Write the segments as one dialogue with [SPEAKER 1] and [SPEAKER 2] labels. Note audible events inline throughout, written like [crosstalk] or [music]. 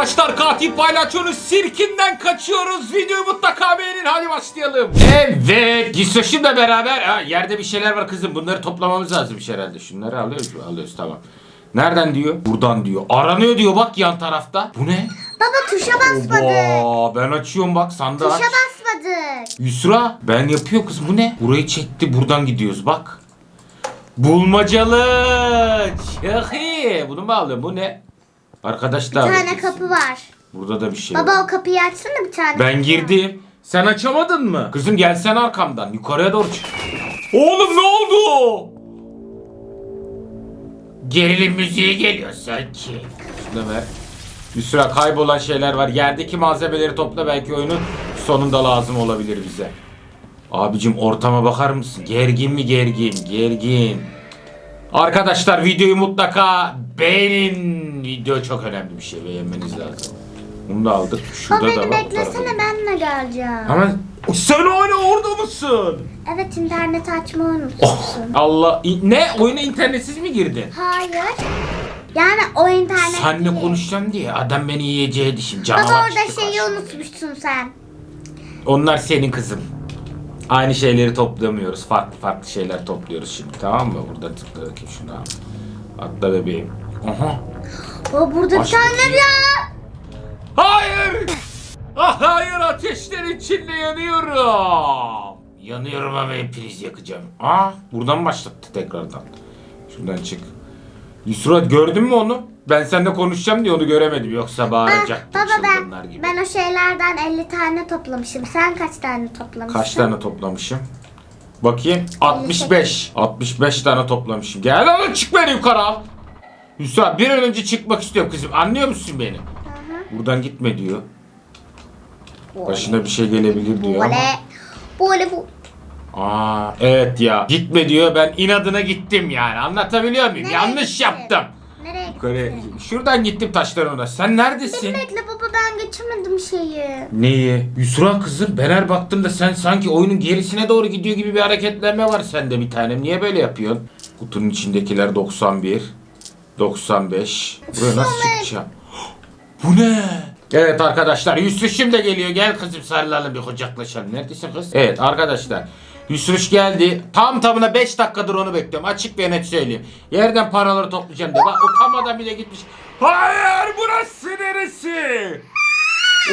[SPEAKER 1] Arkadaşlar katil palyaçonun sirkinden kaçıyoruz. Videoyu mutlaka beğenin. Hadi başlayalım. Evet. Gisoş'umla beraber. Ha, yerde bir şeyler var kızım. Bunları toplamamız lazımmış herhalde. Şunları alıyoruz? Alıyoruz tamam. Nereden diyor? Buradan diyor. Aranıyor diyor bak yan tarafta. Bu ne?
[SPEAKER 2] Baba tuşa basmadık.
[SPEAKER 1] Oba, ben açıyorum bak sandığı aç.
[SPEAKER 2] Tuşa basmadık.
[SPEAKER 1] Yusra ben yapıyor kız bu ne? Burayı çekti buradan gidiyoruz bak. Bulmacalı. Çok iyi. Bunu mu aldın? Bu ne? Arkadaşlar.
[SPEAKER 2] Bir tane kapı var.
[SPEAKER 1] Burada da bir şey var.
[SPEAKER 2] Baba o kapıyı açsana bir tane.
[SPEAKER 1] Ben girdim. Sen açamadın mı? Kızım gelsen arkamdan. Yukarıya doğru çık. Oğlum ne oldu? Gerilim müziği geliyor sanki. Şunu ver. Yusra kaybolan şeyler var. Yerdeki malzemeleri topla belki oyunun sonunda lazım olabilir bize. Abicim ortama bakar mısın? Gergin mi gergin? Gergin. Arkadaşlar videoyu mutlaka beğenin. Video çok önemli bir şey. Beğenmeniz lazım. Bunu da aldık. Şurada
[SPEAKER 2] Baba
[SPEAKER 1] da
[SPEAKER 2] beni
[SPEAKER 1] var. bu tarafa
[SPEAKER 2] beklesene
[SPEAKER 1] da.
[SPEAKER 2] ben de geleceğim.
[SPEAKER 1] Ama sen hala orada mısın?
[SPEAKER 2] Evet internet açmayı
[SPEAKER 1] Oh.
[SPEAKER 2] unutmuşsun.
[SPEAKER 1] Allah İ- ne oyuna internetsiz mi girdin?
[SPEAKER 2] Hayır. Yani o internet
[SPEAKER 1] Senle
[SPEAKER 2] değil.
[SPEAKER 1] konuşacağım diye adam beni yiyeceği şimdi
[SPEAKER 2] Baba
[SPEAKER 1] canavar
[SPEAKER 2] orada
[SPEAKER 1] çıktı
[SPEAKER 2] şeyi
[SPEAKER 1] karşıma.
[SPEAKER 2] unutmuşsun sen.
[SPEAKER 1] Onlar senin kızım. Aynı şeyleri toplamıyoruz. Farklı farklı şeyler topluyoruz şimdi tamam mı? Burada tıkla bakayım şunu al. Atla bebeğim. Aha.
[SPEAKER 2] Baba burada bir
[SPEAKER 1] Aç
[SPEAKER 2] tane
[SPEAKER 1] bakayım.
[SPEAKER 2] ya.
[SPEAKER 1] Hayır! Ah hayır ateşler içinde yanıyorum. Yanıyorum ama priz yakacağım. Aa buradan başlattı tekrardan. Şuradan çık. Yusra gördün mü onu? Ben seninle konuşacağım diye onu göremedim. Yoksa
[SPEAKER 2] Ben,
[SPEAKER 1] bağıracaktım
[SPEAKER 2] baba
[SPEAKER 1] çılgınlar
[SPEAKER 2] ben,
[SPEAKER 1] gibi.
[SPEAKER 2] ben o şeylerden 50 tane toplamışım. Sen kaç tane toplamışsın?
[SPEAKER 1] Kaç tane toplamışım? Bakayım. 65. 65 tane toplamışım. Gel lan çık beni yukarı al. Yusra bir an önce çıkmak istiyorum kızım. Anlıyor musun beni? Buradan gitme diyor. Başına bir şey gelebilir diyor ama.
[SPEAKER 2] Böyle böyle bu.
[SPEAKER 1] Aa evet ya. Gitme diyor. Ben inadına gittim yani. Anlatabiliyor muyum?
[SPEAKER 2] Nereye
[SPEAKER 1] Yanlış
[SPEAKER 2] gittin?
[SPEAKER 1] yaptım.
[SPEAKER 2] Nereye
[SPEAKER 1] Yukarı,
[SPEAKER 2] gittin?
[SPEAKER 1] şuradan gittim taşların ona. Sen neredesin?
[SPEAKER 2] Bekle baba ben geçemedim şeyi.
[SPEAKER 1] Neyi? Yusra kızım ben her baktığımda sen sanki oyunun gerisine doğru gidiyor gibi bir hareketlenme var sende bir tanem. Niye böyle yapıyorsun? Kutunun içindekiler 91, 95. Buraya nasıl çıkacağım? [gasps] Bu ne? Evet arkadaşlar Yusruş'um da geliyor. Gel kızım sarılalım bir kucaklaşalım. Neredesin kız? Evet arkadaşlar. Yusruş geldi. Tam tamına 5 dakikadır onu bekliyorum. Açık ve net söyleyeyim. Yerden paraları toplayacağım diye. Bak utanmadan bile gitmiş. Hayır burası neresi?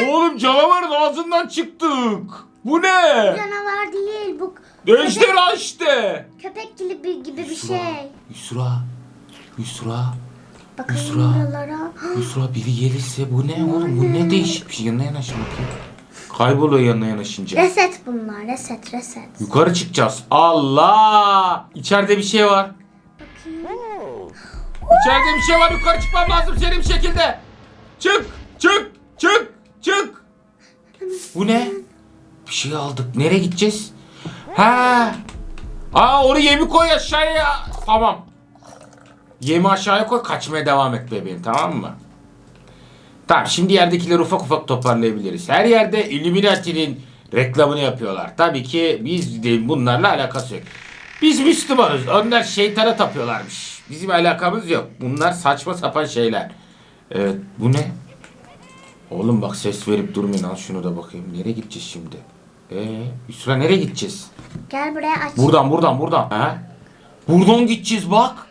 [SPEAKER 1] Oğlum canavarın ağzından çıktık. Bu ne?
[SPEAKER 2] Canavar değil bu.
[SPEAKER 1] Ejderha işte.
[SPEAKER 2] Köpek gibi gibi bir şey.
[SPEAKER 1] Yusra. Yusra.
[SPEAKER 2] Bakın
[SPEAKER 1] Yusra.
[SPEAKER 2] buralara.
[SPEAKER 1] Yusra biri gelirse bu ne oğlum? Bu ne değişik bir şey. Yanına yanaşın bakayım. Kayboluyor yanına yanaşınca.
[SPEAKER 2] Reset bunlar. Reset reset.
[SPEAKER 1] Yukarı çıkacağız. Allah! İçeride bir şey var.
[SPEAKER 2] Bakayım.
[SPEAKER 1] İçeride bir şey var. Yukarı çıkmam lazım senin bir şekilde. Çık! Çık! Çık! Çık! Bu ne? Bir şey aldık. Nereye gideceğiz? Ha! Aa onu yemi koy aşağıya. Tamam. Yemi aşağıya koy. Kaçmaya devam et bebeğim. Tamam mı? Tamam şimdi yerdekileri ufak ufak toparlayabiliriz. Her yerde Illuminati'nin reklamını yapıyorlar. Tabii ki biz de bunlarla alakası yok. Biz Müslümanız. Onlar şeytana tapıyorlarmış. Bizim alakamız yok. Bunlar saçma sapan şeyler. Evet bu ne? Oğlum bak ses verip durmayın al şunu da bakayım. Nereye gideceğiz şimdi? Ee, Yusra nereye gideceğiz?
[SPEAKER 2] Gel buraya aç.
[SPEAKER 1] Buradan buradan buradan. Ha? Buradan gideceğiz bak.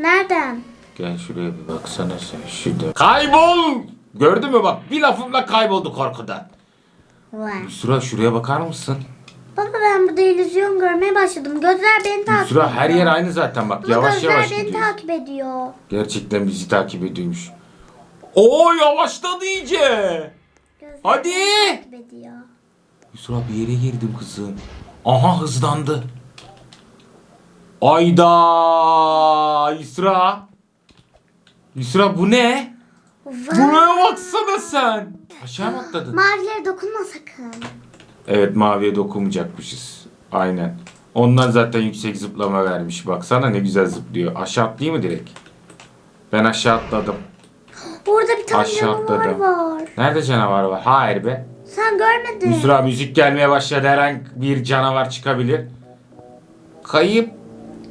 [SPEAKER 2] Nereden?
[SPEAKER 1] Gel şuraya bir baksana sen şurada. Kaybol! Gördün mü bak bir lafımla kayboldu korkudan.
[SPEAKER 2] Vay.
[SPEAKER 1] Yusra şuraya bakar mısın?
[SPEAKER 2] Baba ben burada illüzyon görmeye başladım. Gözler beni takip
[SPEAKER 1] Yusra
[SPEAKER 2] ediyor.
[SPEAKER 1] her yer aynı zaten bak
[SPEAKER 2] Baba,
[SPEAKER 1] yavaş
[SPEAKER 2] gözler
[SPEAKER 1] yavaş
[SPEAKER 2] beni takip ediyor.
[SPEAKER 1] Gerçekten bizi takip ediyormuş. Oo yavaşladı iyice.
[SPEAKER 2] Gözler
[SPEAKER 1] Hadi.
[SPEAKER 2] beni takip ediyor.
[SPEAKER 1] Yusra bir yere girdim kızım. Aha hızlandı. Ayda Yusra. Yusra bu ne?
[SPEAKER 2] Vay.
[SPEAKER 1] Buraya baksana sen. Aşağı mı atladın?
[SPEAKER 2] Mavilere dokunma sakın.
[SPEAKER 1] Evet maviye dokunmayacakmışız. Aynen. Ondan zaten yüksek zıplama vermiş. Baksana ne güzel zıplıyor. Aşağı atlayayım mı direkt? Ben aşağı atladım.
[SPEAKER 2] Orada bir tane
[SPEAKER 1] Aşağı
[SPEAKER 2] canavar
[SPEAKER 1] atladım.
[SPEAKER 2] var.
[SPEAKER 1] Nerede canavar var? Hayır be.
[SPEAKER 2] Sen görmedin.
[SPEAKER 1] Yusra müzik gelmeye başladı. Her an bir canavar çıkabilir. Kayıp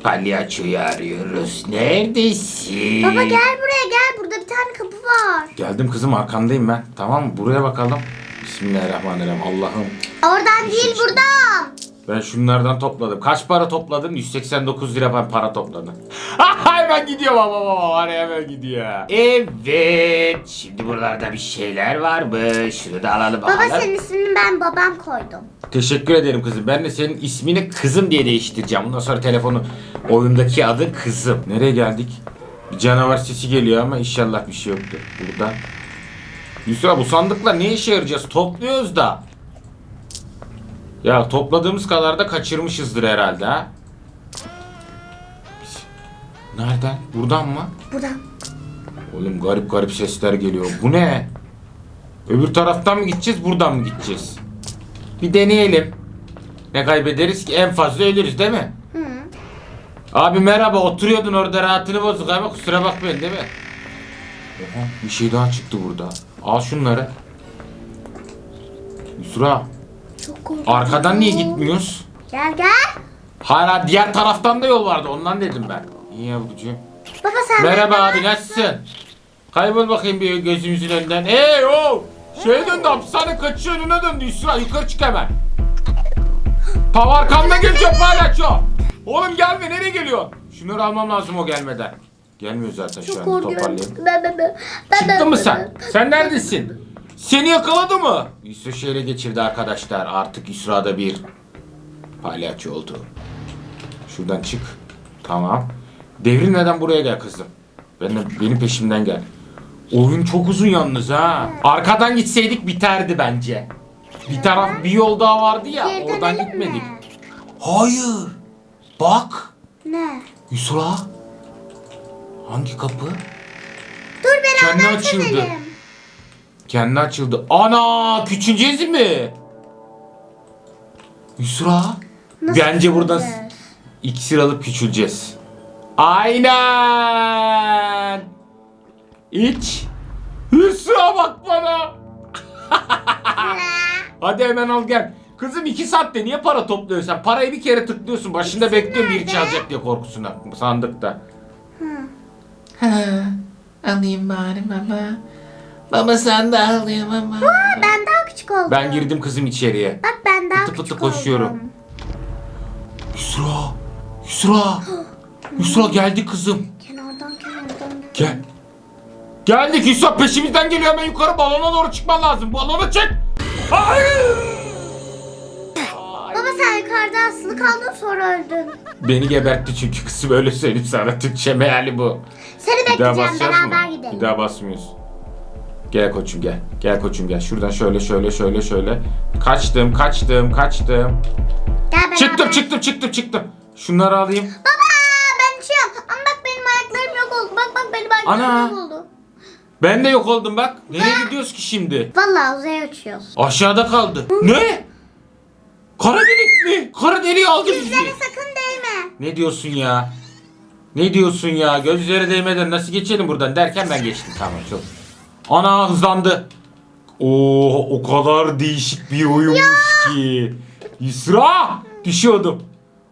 [SPEAKER 1] palyaçoyu arıyoruz. Neredesin?
[SPEAKER 2] Baba gel buraya gel. Burada bir tane kapı
[SPEAKER 1] Geldim kızım arkandayım ben. Tamam mı? Buraya bakalım. Bismillahirrahmanirrahim. Allah'ım.
[SPEAKER 2] Oradan değil buradan.
[SPEAKER 1] Ben şunlardan topladım. Kaç para topladın? 189 lira ben para topladım. [laughs] hemen gidiyor baba baba. Var hemen gidiyor. Evet. Şimdi buralarda bir şeyler varmış. Şunu da alalım
[SPEAKER 2] Baba
[SPEAKER 1] bakalım.
[SPEAKER 2] senin ismini ben babam koydum.
[SPEAKER 1] Teşekkür ederim kızım. Ben de senin ismini kızım diye değiştireceğim. Bundan sonra telefonu oyundaki adı kızım. Nereye geldik? Bir canavar sesi geliyor ama inşallah bir şey yoktur burada. Yusra bu sandıklar ne işe yarayacağız? Topluyoruz da. Ya topladığımız kadar da kaçırmışızdır herhalde ha. Nereden? Buradan mı?
[SPEAKER 2] Buradan.
[SPEAKER 1] Oğlum garip garip sesler geliyor. Bu ne? Öbür taraftan mı gideceğiz, buradan mı gideceğiz? Bir deneyelim. Ne kaybederiz ki? En fazla ölürüz değil mi?
[SPEAKER 2] Hı.
[SPEAKER 1] Abi merhaba, oturuyordun orada rahatını bozduk ama kusura bakmayın değil mi? Oha, bir şey daha çıktı burada. Al şunları. Yusra,
[SPEAKER 2] Çok korkuyorum.
[SPEAKER 1] arkadan niye gitmiyoruz?
[SPEAKER 2] Gel gel.
[SPEAKER 1] Hala diğer taraftan da yol vardı, ondan dedim ben. İyi yavrucuğum.
[SPEAKER 2] Baba sen
[SPEAKER 1] Merhaba abi nasılsın? Kaybol bakayım bir gözümüzün önünden. Hey o! Şey döndü hapishane kaçıyor önüne döndü Yusra yukarı çık hemen. Tav arkamda gelecek palyaço. Oğlum gelme nereye geliyorsun? Şunları almam lazım o gelmeden. Gelmiyor zaten şu an toparlayayım.
[SPEAKER 2] Ben- ben- ben- ben-
[SPEAKER 1] Çıktın mı sen? Sen neredesin? Seni yakaladı mı? Yusra şehre geçirdi arkadaşlar. Artık Yusra'da bir palyaço oldu. Şuradan çık. Tamam. Devrin neden buraya gel kızım? Benim, benim peşimden gel. Oyun çok uzun yalnız ha. Arkadan gitseydik biterdi bence. Bir taraf bir yol daha vardı ya.
[SPEAKER 2] Geri
[SPEAKER 1] oradan
[SPEAKER 2] dönelim
[SPEAKER 1] gitmedik.
[SPEAKER 2] mi?
[SPEAKER 1] Hayır. Bak.
[SPEAKER 2] Ne?
[SPEAKER 1] Yusra. Hangi kapı?
[SPEAKER 2] Dur beraber
[SPEAKER 1] Kendi açıldı.
[SPEAKER 2] çözelim.
[SPEAKER 1] Kendi açıldı. Ana küçüleceğiz mi? Yusra.
[SPEAKER 2] Nasıl
[SPEAKER 1] Bence buradan iksir alıp küçüleceğiz. Aynen. İç. Yusra bak bana. [laughs] Hadi hemen al gel. Kızım iki saatte niye para topluyorsun sen? Parayı bir kere tıklıyorsun. Başında bekliyorsun biri çalacak diye korkusuna sandıkta.
[SPEAKER 3] Ha, alayım bari baba. Baba sen de alayım ama.
[SPEAKER 2] Aa, ben daha küçük oldum.
[SPEAKER 1] Ben girdim kızım içeriye.
[SPEAKER 2] Bak ben daha
[SPEAKER 1] Pıtı pıtı
[SPEAKER 2] küçük
[SPEAKER 1] koşuyorum.
[SPEAKER 2] oldum.
[SPEAKER 1] Yusra. Yusra. [gasps] Yusra geldi kızım.
[SPEAKER 2] Kenardan kenardan.
[SPEAKER 1] Gel. Geldik Yusra peşimizden geliyor hemen yukarı balona doğru çıkman lazım. Balona çık. Hayır.
[SPEAKER 2] Baba sen yukarıda asılı kaldın sonra öldün.
[SPEAKER 1] Beni gebertti çünkü kızım öyle söyleyeyim sana. Türkçe meali bu.
[SPEAKER 2] Seni
[SPEAKER 1] Bir daha
[SPEAKER 2] bekleyeceğim
[SPEAKER 1] basacağız
[SPEAKER 2] beraber
[SPEAKER 1] mı?
[SPEAKER 2] gidelim.
[SPEAKER 1] Bir daha basmıyoruz. Gel koçum gel. Gel koçum gel. Şuradan şöyle şöyle şöyle şöyle. Kaçtım kaçtım kaçtım.
[SPEAKER 2] Gel.
[SPEAKER 1] Çıktım çıktım çıktım çıktım. Şunları alayım.
[SPEAKER 2] Baba ben uçuyorum. Ama bak benim ayaklarım yok oldu. Bak bak benim ayaklarım
[SPEAKER 1] Ana.
[SPEAKER 2] yok oldu.
[SPEAKER 1] Ben de yok oldum bak. Nereye gidiyoruz ki şimdi?
[SPEAKER 2] Vallahi uzaya uçuyoruz.
[SPEAKER 1] Aşağıda kaldı. Ne? Kara delik mi? Kara deliği aldı bizi.
[SPEAKER 2] Dizlere sakın değme.
[SPEAKER 1] Ne diyorsun ya? Ne diyorsun ya? Gözlere değmeden nasıl geçelim buradan derken ben geçtim. Tamam çok. Ana hızlandı. Oo o kadar değişik bir oyunmuş ki. Yusra düşüyordum.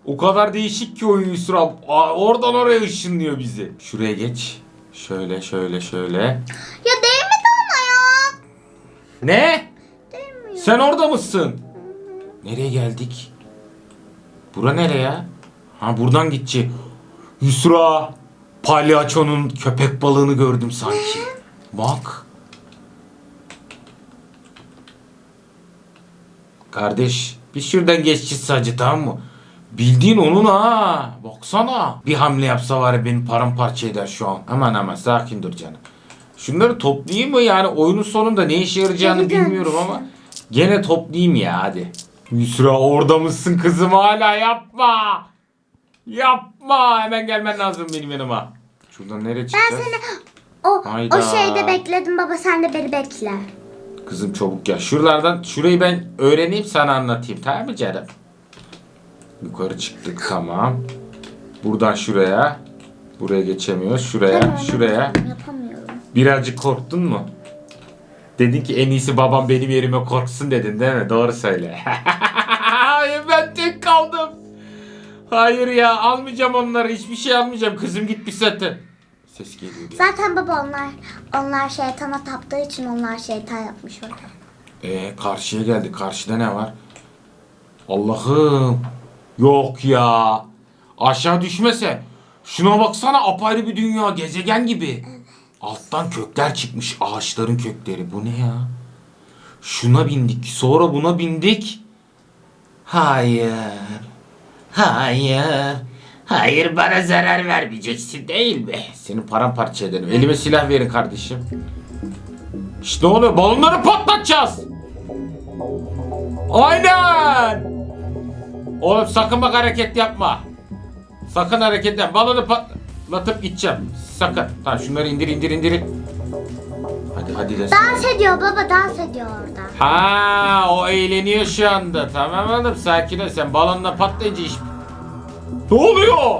[SPEAKER 1] O kadar değişik ki oyun Yusra. Aa, oradan oraya ışınlıyor bizi. Şuraya geç. Şöyle şöyle şöyle.
[SPEAKER 2] Ya değmedi ona ya.
[SPEAKER 1] Ne?
[SPEAKER 2] Değmiyor.
[SPEAKER 1] Sen orada mısın? Nereye geldik? Bura nereye? Ha buradan gidecek. Yusra. Palyaçonun köpek balığını gördüm sanki. Bak. Kardeş bir şuradan geçeceğiz sadece tamam mı? Bildiğin onun ha. Baksana. Bir hamle yapsa var ya beni paramparça eder şu an. Aman aman sakin dur canım. Şunları toplayayım mı yani oyunun sonunda ne işe yarayacağını
[SPEAKER 2] Geri dön.
[SPEAKER 1] bilmiyorum ama. Gene toplayayım ya hadi. Yusra orada mısın kızım hala yapma. Yapma hemen gelmen lazım benim yanıma. Şuradan nereye
[SPEAKER 2] Ben
[SPEAKER 1] çıkacağız?
[SPEAKER 2] seni o,
[SPEAKER 1] Hayda.
[SPEAKER 2] o şeyde bekledim baba sen de beni bekle.
[SPEAKER 1] Kızım çabuk gel. Şuralardan şurayı ben öğreneyim sana anlatayım. Tamam mı canım? Yukarı çıktık tamam. Buradan şuraya. Buraya geçemiyoruz. Şuraya,
[SPEAKER 2] Tamam,
[SPEAKER 1] şuraya.
[SPEAKER 2] Yapamıyorum.
[SPEAKER 1] Birazcık korktun mu? Dedin ki en iyisi babam benim yerime korksun dedin değil mi? Doğru söyle. Hayır [laughs] ben tek kaldım. Hayır ya almayacağım onları. Hiçbir şey almayacağım. Kızım gitmiş zaten. Ses geliyor.
[SPEAKER 2] Zaten baba onlar onlar şeytana taptığı için onlar şeytan yapmış orada.
[SPEAKER 1] Ee, karşıya geldik. Karşıda ne var? Allah'ım. Yok ya. Aşağı düşmese. Şuna baksana apayrı bir dünya. Gezegen gibi. Alttan kökler çıkmış. Ağaçların kökleri. Bu ne ya? Şuna bindik. Sonra buna bindik. Hayır. Hayır. Hayır bana zarar vermeyeceksin değil mi? Seni paramparça ederim. Elime silah verin kardeşim. İşte ne oluyor? Balonları patlatacağız. Aynen. Oğlum sakın bak hareket yapma. Sakın hareket yapma. Balonu patlatıp gideceğim. Sakın. Tamam şunları indir indir indir. Hadi hadi de.
[SPEAKER 2] Dans ediyor baba dans ediyor orada.
[SPEAKER 1] Ha o eğleniyor şu anda. Tamam oğlum sakin ol. Sen balonla patlayınca iş... Ne oluyor?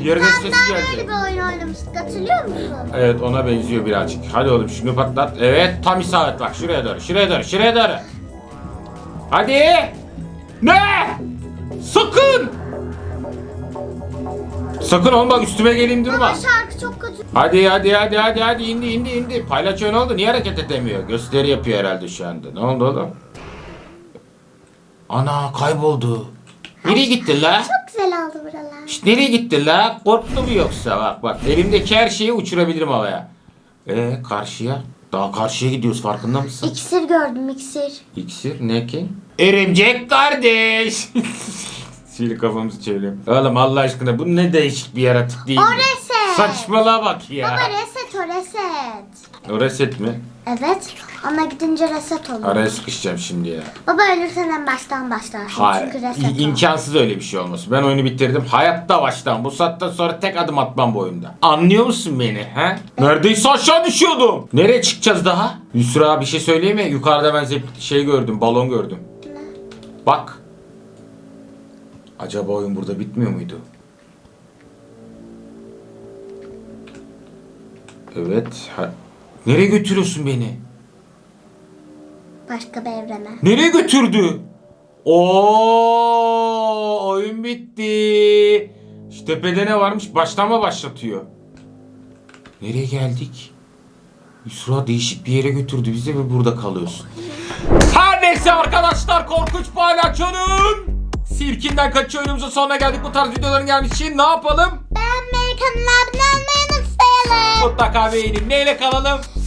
[SPEAKER 1] Yerine
[SPEAKER 2] Ben
[SPEAKER 1] sesi
[SPEAKER 2] daha böyle
[SPEAKER 1] geldi.
[SPEAKER 2] bir oyun oynamıştık hatırlıyor musun?
[SPEAKER 1] Evet ona benziyor birazcık. Hadi oğlum şunu patlat. Evet tam isabet bak şuraya doğru şuraya doğru şuraya doğru. Hadi. Ne? Sakın. Sakın oğlum bak üstüme geleyim durma.
[SPEAKER 2] Ama şarkı çok kötü.
[SPEAKER 1] Hadi hadi hadi hadi hadi indi indi indi. Paylaşıyor ne oldu? Niye hareket edemiyor? Gösteri yapıyor herhalde şu anda. Ne oldu oğlum? Ana kayboldu. Nereye gitti la?
[SPEAKER 2] Çok güzel oldu buralar.
[SPEAKER 1] Şşt, nereye gitti la? Korktu mu yoksa? Bak bak elimdeki her şeyi uçurabilirim havaya. Ee karşıya. Daha karşıya gidiyoruz farkında mısın?
[SPEAKER 2] İksir gördüm iksir.
[SPEAKER 1] İksir ne ki? Örümcek kardeş. [laughs] Şimdi kafamızı çeviriyorum. Oğlum Allah aşkına bu ne değişik bir yaratık değil mi?
[SPEAKER 2] O reset.
[SPEAKER 1] Saçmalığa bak ya.
[SPEAKER 2] Baba reset o reset.
[SPEAKER 1] O reset mi?
[SPEAKER 2] Evet. Ona gidince reset oluyor.
[SPEAKER 1] Araya sıkışacağım şimdi ya.
[SPEAKER 2] Baba ölürsen en baştan başlarsın.
[SPEAKER 1] Hayır.
[SPEAKER 2] Çünkü reset
[SPEAKER 1] İ-
[SPEAKER 2] o.
[SPEAKER 1] imkansız öyle bir şey olması. Ben oyunu bitirdim. Hayatta baştan. Bu saatten sonra tek adım atmam bu oyunda. Anlıyor musun beni? He? Neredeyse aşağı düşüyordum. Nereye çıkacağız daha? Yusra bir şey söyleyeyim mi? Yukarıda ben zep- şey gördüm. Balon gördüm. Bak. Acaba oyun burada bitmiyor muydu? Evet. Ha- Nereye götürüyorsun beni?
[SPEAKER 2] Başka bir evrene.
[SPEAKER 1] Nereye götürdü? Oo, oyun bitti. Şu tepede ne varmış? Baştan mı başlatıyor? Nereye geldik? Yusra değişik bir yere götürdü bizi ve burada kalıyoruz. Her neyse arkadaşlar korkunç palyaçonun sirkinden kaçıyor oyunumuzun sonuna geldik. Bu tarz videoların gelmiş için ne yapalım?
[SPEAKER 2] Beğenmeyi kanala abone olmayı unutmayalım.
[SPEAKER 1] Mutlaka beğenin. Neyle kalalım?